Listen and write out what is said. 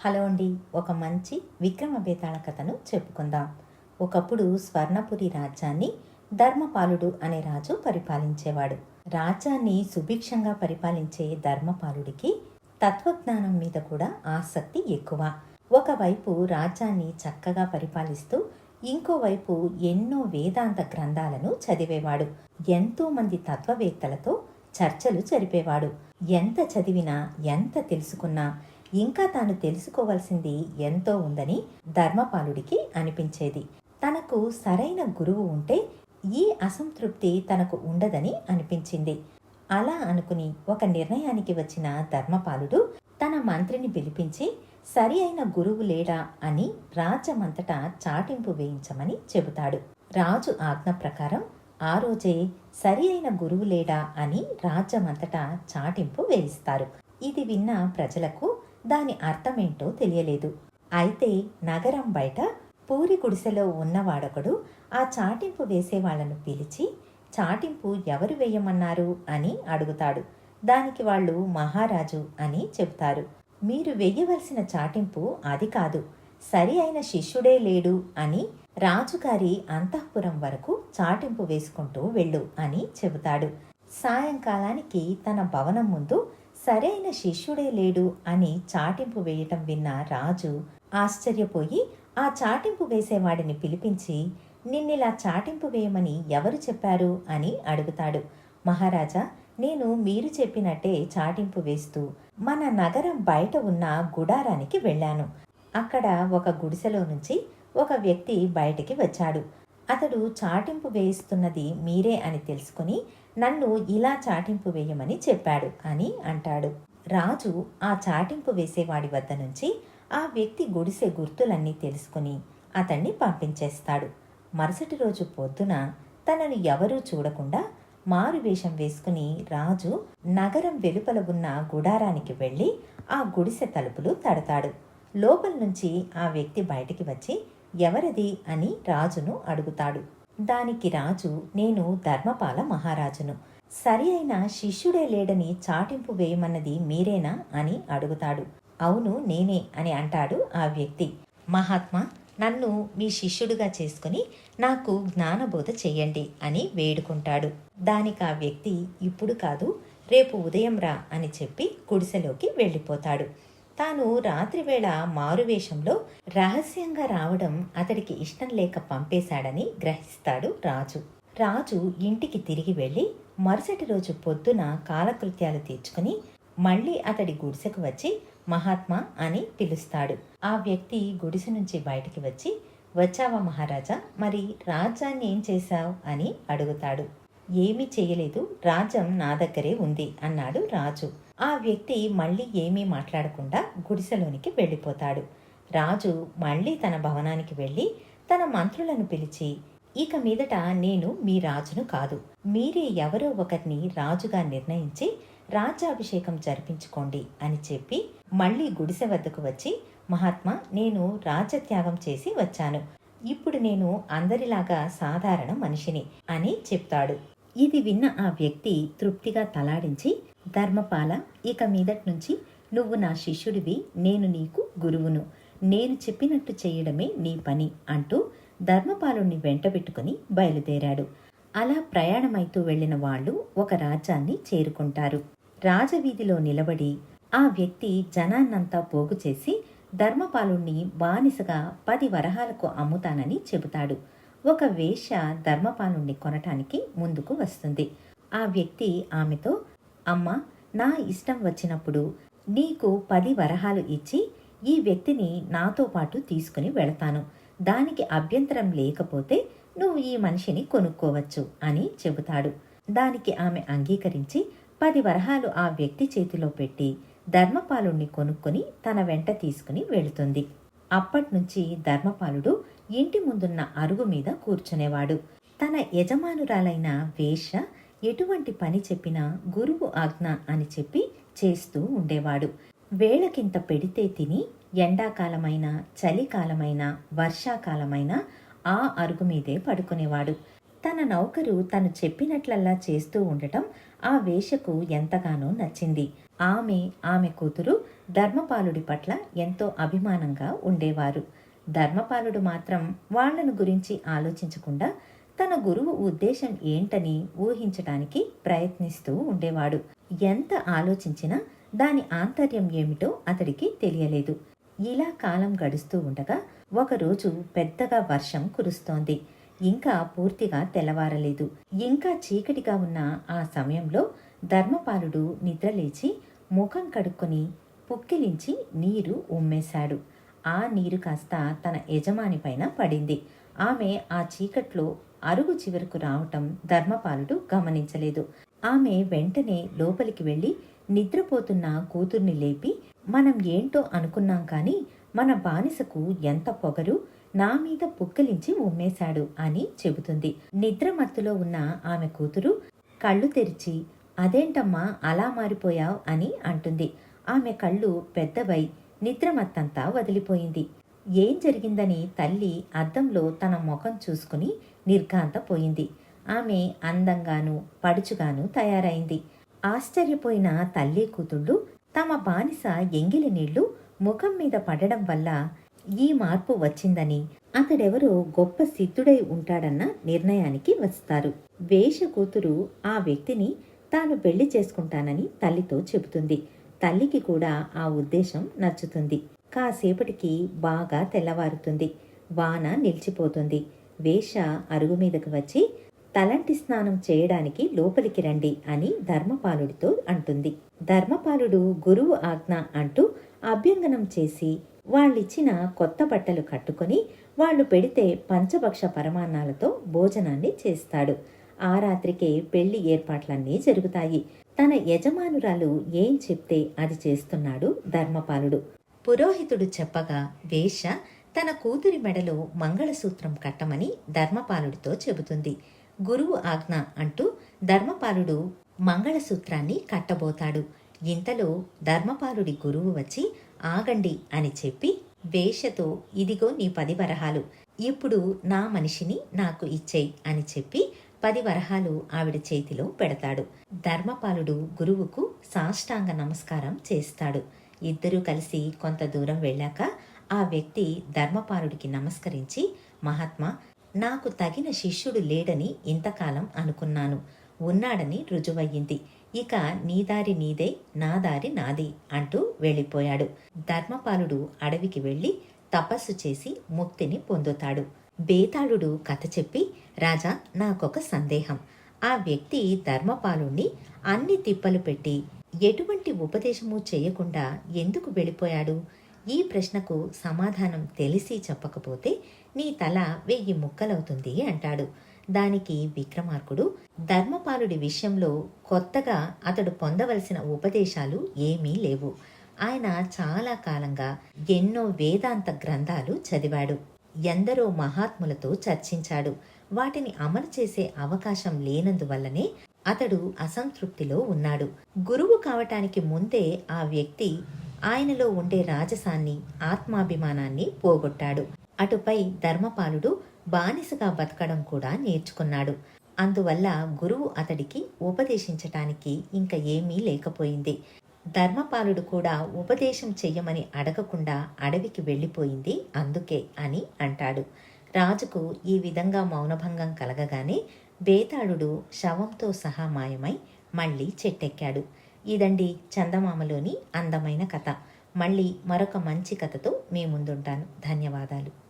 Hello అండి ఒక మంచి విక్రమ బేతాళ కథను చెప్పుకుందాం. ఒకప్పుడు స్వర్ణపురి రాజ్యాన్ని ధర్మపాలుడు అనే రాజు పరిపాలించేవాడు. రాజ్యాన్ని సుభిక్షంగా పరిపాలించే ధర్మపాలుడికి తత్వజ్ఞానం మీద కూడా ఆసక్తి ఎక్కువ. ఒకవైపు రాజ్యాన్ని చక్కగా పరిపాలిస్తూ ఇంకోవైపు ఎన్నో వేదాంత గ్రంథాలను చదివేవాడు. ఎంతోమంది తత్వవేత్తలతో చర్చలు జరిపేవాడు. ఎంత చదివినా ఎంత తెలుసుకున్నా ఇంకా తాను తెలుసుకోవాల్సింది ఎంతో ఉందని ధర్మపాలుడికి అనిపించేది. తనకు సరైన గురువు ఉంటే ఈ అసంతృప్తి తనకు ఉండదని అనిపించింది. అలా అనుకుని ఒక నిర్ణయానికి వచ్చిన ధర్మపాలుడు తన మంత్రిని పిలిపించి సరి అయిన గురువు లేడా? అని రాజ్యమంతటా చాటింపు వేయించమని చెబుతాడు. రాజు ఆజ్ఞ ప్రకారం ఆ రోజే సరి అయిన గురువు లేడా? అని రాజ్యమంతటా చాటింపు వేయిస్తారు. ఇది విన్న ప్రజలకు దాని అర్థమేంటో తెలియలేదు. అయితే నగరం బయట పూరి గుడిసెలో ఉన్నవాడొకడు ఆ చాటింపు వేసేవాళ్ళను పిలిచి చాటింపు ఎవరు వేయమన్నారు? అని అడుగుతాడు. దానికి వాళ్ళు మహారాజు అని చెబుతారు. మీరు వేయవలసిన చాటింపు అది కాదు. సరి అయిన శిష్యుడే లేడు అని రాజుగారి అంతఃపురం వరకు చాటింపు వేసుకుంటూ వెళ్ళు అని చెబుతాడు. సాయంకాలానికి తన భవనం ముందు సరైన శిష్యుడే లేడు అని చాటింపు వేయటం విన్న రాజు ఆశ్చర్యపోయి ఆ చాటింపు వేసేవాడిని పిలిపించి నిన్నిలా చాటింపు వేయమని ఎవరు చెప్పారు? అని అడుగుతాడు. మహారాజా నేను మీరు చెప్పినట్టే చాటింపు వేస్తూ మన నగరం బయట ఉన్న గుడారానికి వెళ్ళాను. అక్కడ ఒక గుడిసెలో నుంచి ఒక వ్యక్తి బయటికి వచ్చాడు. అతడు చాటింపు వేయిస్తున్నది మీరే అని తెలుసుకుని నన్ను ఇలా చాటింపు వేయమని చెప్పాడు అని అంటాడు. రాజు ఆ చాటింపు వేసేవాడి వద్ద నుంచి ఆ వ్యక్తి గుడిసె గుర్తులన్నీ తెలుసుకుని అతన్ని పంపించేస్తాడు. మరుసటి రోజు పొద్దున తనను ఎవరూ చూడకుండా మారు వేషం వేసుకుని రాజు నగరం వెలుపల ఉన్న గుడారానికి వెళ్ళి ఆ గుడిసె తలుపులు తడతాడు. లోపల నుంచి ఆ వ్యక్తి బయటికి వచ్చి ఎవరిది అని రాజును అడుగుతాడు. దానికి రాజు నేను ధర్మపాల మహారాజును. సరి అయిన శిష్యుడే లేడని చాటింపు వేయమన్నది మీరేనా అని అడుగుతాడు. అవును నేనే అని అంటాడు ఆ వ్యక్తి. మహాత్మా నన్ను మీ శిష్యుడుగా చేసుకుని నాకు జ్ఞానబోధ చెయ్యండి అని వేడుకుంటాడు. దానికి ఆ వ్యక్తి ఇప్పుడు కాదు రేపు ఉదయం రా అని చెప్పి గుడిసెలోకి వెళ్ళిపోతాడు. తాను రాత్రివేళ మారువేషంలో రహస్యంగా రావడం అతడికి ఇష్టం లేక పంపేశాడని గ్రహిస్తాడు రాజు. రాజు ఇంటికి తిరిగి వెళ్ళి మరుసటి రోజు పొద్దున కాలకృత్యాలు తీర్చుకుని మళ్ళీ అతడి గుడిసెకు వచ్చి మహాత్మా అని పిలుస్తాడు. ఆ వ్యక్తి గుడిసె నుంచి బయటికి వచ్చి వచ్చావా మహారాజా మరి రాజ్యాన్ని ఏం చేశావు? అని అడుగుతాడు. ఏమీ చేయలేదు రాజ్యం నా దగ్గరే ఉంది అన్నాడు రాజు. ఆ వ్యక్తి మళ్ళీ ఏమీ మాట్లాడకుండా గుడిసెలోనికి వెళ్ళిపోతాడు. రాజు మళ్ళీ తన భవనానికి వెళ్ళి తన మంత్రులను పిలిచి ఇక మీదట నేను మీ రాజును కాదు. మీరే ఎవరో ఒకరిని రాజుగా నిర్ణయించి రాజ్యాభిషేకం జరిపించుకోండి అని చెప్పి మళ్ళీ గుడిసె వద్దకు వచ్చి మహాత్మా నేను రాజత్యాగం చేసి వచ్చాను. ఇప్పుడు నేను అందరిలాగా సాధారణ మనిషిని అని చెప్తాడు. ఇది విన్న ఆ వ్యక్తి తృప్తిగా తలాడించి ధర్మపాల ఇక మీదటి నుంచి నువ్వు నా శిష్యుడివి నేను నీకు గురువును. నేను చెప్పినట్టు చేయడమే నీ పని అంటూ ధర్మపాలుణ్ణి వెంటబెట్టుకుని బయలుదేరాడు. అలా ప్రయాణమైతూ వెళ్ళిన వాళ్ళు ఒక రాజ్యాన్ని చేరుకుంటారు. రాజవీధిలో నిలబడి ఆ వ్యక్తి జనాన్నంతా పోగు చేసి ధర్మపాలుణ్ణి బానిసగా పది వరహాలకు అమ్ముతానని చెబుతాడు. ఒక వేష ధర్మపాలుణ్ణి కొనటానికి ముందుకు వస్తుంది. ఆ వ్యక్తి ఆమెతో అమ్మ నా ఇష్టం వచ్చినప్పుడు నీకు పది వరహాలు ఇచ్చి ఈ వ్యక్తిని నాతో పాటు తీసుకుని వెళతాను. దానికి అభ్యంతరం లేకపోతే నువ్వు ఈ మనిషిని కొనుక్కోవచ్చు అని చెబుతాడు. దానికి ఆమె అంగీకరించి పది వరహాలు ఆ వ్యక్తి చేతిలో పెట్టి ధర్మపాలుణ్ణి కొనుక్కొని తన వెంట తీసుకుని వెళుతుంది. అప్పట్నుంచి ధర్మపాలుడు ఇంటి ముందున్న అరుగు మీద కూర్చునేవాడు. తన యజమానురాలైన వేష ఎటువంటి పని చెప్పినా గురువు ఆజ్ఞ అని చెప్పి చేస్తూ ఉండేవాడు. వేళకింత పెడితే తిని ఎండాకాలమైన చలికాలమైన వర్షాకాలమైన ఆ అరుగు మీదే పడుకునేవాడు. తన నౌకరు తను చెప్పినట్లల్లా చేస్తూ ఉండటం ఆ వేషకు ఎంతగానో నచ్చింది. ఆమె ఆమె కూతురు ధర్మపాలుడి పట్ల ఎంతో అభిమానంగా ఉండేవారు. ధర్మపాలుడు మాత్రం వాళ్ళను గురించి ఆలోచించకుండా తన గురువు ఉద్దేశం ఏంటని ఊహించటానికి ప్రయత్నిస్తూ ఉండేవాడు. ఎంత ఆలోచించినా దాని ఆంతర్యం ఏమిటో అతడికి తెలియలేదు. ఇలా కాలం గడుస్తూ ఉండగా ఒకరోజు పెద్దగా వర్షం కురుస్తోంది. ఇంకా పూర్తిగా తెల్లవారలేదు. ఇంకా చీకటిగా ఉన్న ఆ సమయంలో ధర్మపాలుడు నిద్రలేచి ముఖం కడుక్కొని పుక్కిలించి నీరు ఉమ్మేశాడు. ఆ నీరు కాస్త తన యజమాని పైన పడింది. ఆమె ఆ చీకట్లో అరుగు చివరకు రావటం ధర్మపాలుడు గమనించలేదు. ఆమె వెంటనే లోపలికి వెళ్ళి నిద్రపోతున్న కూతుర్ని లేపి మనం ఏంటో అనుకున్నాం కానీ మన బానిసకు ఎంత పొగరు నా మీద పుక్కిలించి ఉమ్మేశాడు అని చెబుతుంది. నిద్రమత్తులో ఉన్న ఆమె కూతురు కళ్ళు తెరిచి అదేంటమ్మా అలా మారిపోయావ్ అని అంటుంది. ఆమె కళ్ళు పెద్దవై నిద్రమత్తంతా వదిలిపోయింది. ఏం జరిగిందని తల్లి అద్దంలో తన ముఖం చూసుకుని నిర్ఘాంతపోయింది. ఆమె అందంగాను పడుచుగాను తయారైంది. ఆశ్చర్యపోయిన తల్లి కూతుళ్ళు తమ బానిస ఎంగిలి నీళ్ళు ముఖం మీద పడడం వల్ల ఈ మార్పు వచ్చిందని అతడెవరో గొప్ప సిద్ధుడై ఉంటాడన్న నిర్ణయానికి వస్తారు. వేష కూతురు ఆ వ్యక్తిని తాను పెళ్ళి చేసుకుంటానని తల్లితో చెబుతుంది. తల్లికి కూడా ఆ ఉద్దేశం నచ్చుతుంది. కాసేపటికి బాగా తెల్లవారుతుంది. వాన నిలిచిపోతుంది. వేష అరుగు మీదకు వచ్చి తలంటి స్నానం చేయడానికి లోపలికి రండి అని ధర్మపాలుడితో అంటుంది. ధర్మపాలుడు గురువు ఆజ్ఞ అంటూ అభ్యంగనం చేసి వాళ్ళిచ్చిన కొత్త బట్టలు కట్టుకొని వాళ్ళు పెడితే పంచభక్ష పరమాన్నాలతో భోజనాన్ని చేస్తాడు. ఆ రాత్రికే పెళ్ళి ఏర్పాట్లన్నీ జరుగుతాయి. తన యజమానురాలు ఏం చెప్తే అది చేస్తున్నాడు ధర్మపాలుడు. పురోహితుడు చెప్పగా వేష తన కూతురి మెడలో మంగళసూత్రం కట్టమని ధర్మపాలుడితో చెబుతుంది. గురువు ఆజ్ఞ అంటూ ధర్మపాలుడు మంగళసూత్రాన్ని కట్టబోతాడు. ఇంతలో ధర్మపాలుడి గురువు వచ్చి ఆగండి అని చెప్పి వేషతో ఇదిగో నీ పది వరహాలు. ఇప్పుడు నా మనిషిని నాకు ఇచ్చేయి అని చెప్పి పది వరహాలు ఆవిడ చేతిలో పెడతాడు. ధర్మపాలుడు గురువుకు సాష్టాంగ నమస్కారం చేస్తాడు. ఇద్దరూ కలిసి కొంత దూరం వెళ్ళాక ఆ వ్యక్తి ధర్మపాలుడికి నమస్కరించి మహాత్మా నాకు తగిన శిష్యుడు లేడని ఇంతకాలం అనుకున్నాను. ఉన్నాడని రుజువయ్యింది. ఇక నీ దారి నీదే నా దారి నాది అంటూ వెళ్ళిపోయాడు. ధర్మపాలుడు అడవికి వెళ్ళి తపస్సు చేసి ముక్తిని పొందుతాడు. బేతాళుడు కథ చెప్పి రాజా నాకొక సందేహం. ఆ వ్యక్తి ధర్మపాలుణ్ణి అన్ని తిప్పలు పెట్టి ఎటువంటి ఉపదేశము చేయకుండా ఎందుకు వెళ్ళిపోయాడు? ఈ ప్రశ్నకు సమాధానం తెలిసి చెప్పకపోతే నీ తల వెయ్యి ముక్కలవుతుంది అంటాడు. దానికి విక్రమార్కుడు ధర్మపాలుడి విషయంలో కొత్తగా అతడు పొందవలసిన ఉపదేశాలు ఏమీ లేవు. ఆయన చాలా కాలంగా ఎన్నో వేదాంత గ్రంథాలు చదివాడు. ఎందరో మహాత్ములతో చర్చించాడు. వాటిని అమలు చేసే అవకాశం లేనందువల్లనే అతడు అసంతృప్తిలో ఉన్నాడు. గురువు కావటానికి ముందే ఆ వ్యక్తి ఆయనలో ఉండే రాజసాన్ని ఆత్మాభిమానాన్ని పోగొట్టాడు. అటుపై ధర్మపాలుడు బానిసగా బతకడం కూడా నేర్చుకున్నాడు. అందువల్ల గురువు అతడికి ఉపదేశించటానికి ఇంక ఏమీ లేకపోయింది. ధర్మపాలుడు కూడా ఉపదేశం చెయ్యమని అడగకుండా అడవికి వెళ్ళిపోయింది అందుకే అని అంటాడు. రాజుకు ఈ విధంగా మౌనభంగం కలగగానే బేతాళుడు శవంతో సహా మాయమై మళ్ళీ చెట్టెక్కాడు. ఇదండి చందమామలోని అందమైన కథ. మళ్ళీ మరొక మంచి కథతో మీ ముందుంటాను. ధన్యవాదాలు.